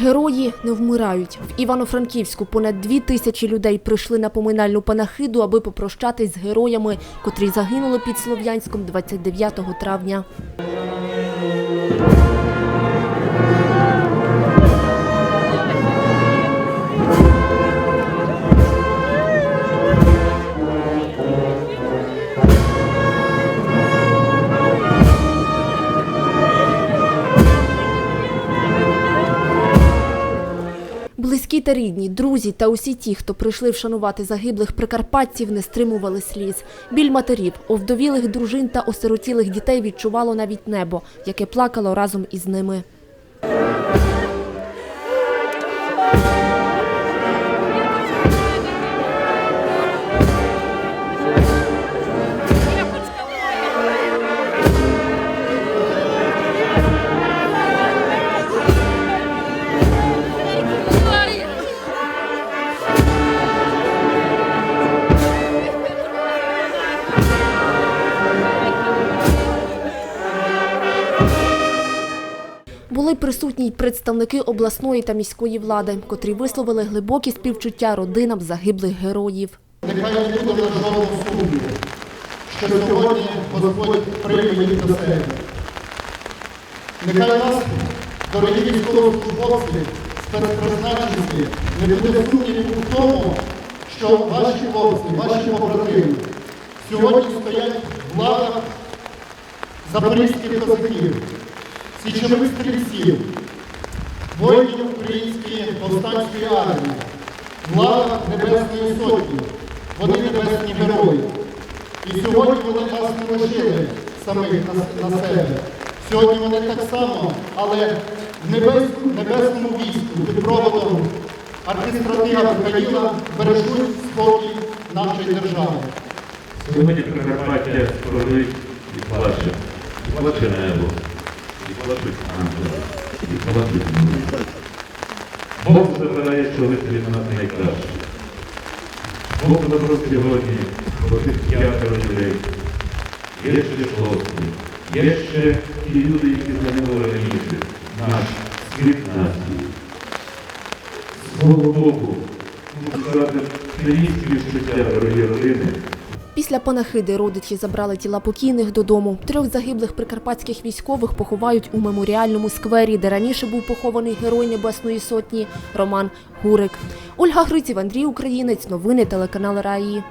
Герої не вмирають. В Івано-Франківську понад дві тисячі людей прийшли на поминальну панахиду, аби попрощатись з героями, котрі загинули під Слов'янськом 29 травня. Близькі та рідні, друзі та усі ті, хто прийшли вшанувати загиблих прикарпатців, не стримували сліз. Біль матерів, овдовілих дружин та осиротілих дітей відчувало навіть небо, яке плакало разом із ними. Були присутні й представники обласної та міської влади, котрі висловили глибокі співчуття родинам загиблих героїв. Нехай не буде на жодного сумніву, що сьогодні Господь прийме їх до себе. Нехай нас, дорогі військовослужбовці, спецпризначенці, не буде сумнівів у тому, що ваші хлопці, ваші побратими сьогодні стоять в лавах запорізьких козаків, січових стрільців, воїнів української повстанської армії, в лавах Небесної Сотні. Вони небесні герої. І сьогодні вони нас не лишили самих на, себе. Сьогодні вони так само, але в небес, небесному війську під проводом архістратига Михаїла бережуть спокій нашої держави. Сьогодні Прикарпаття скорбить і плаче, плаче небо, Бог забирає, виставі на нас найкраще. Бог забрав сьогодні про тих п'ятеро людей. Є ще хлопці, є ще ті люди, які загинули раніше, наш світ нації. Слава Богу, можу сказати, приїзд співчуття, дорогі родини, Після панахиди родичі забрали тіла покійних додому. Трьох загиблих прикарпатських військових поховають у меморіальному сквері, де раніше був похований герой Небесної Сотні Роман Гурик. Ольга Гриців, Андрій Українець. Новини телеканал Раї.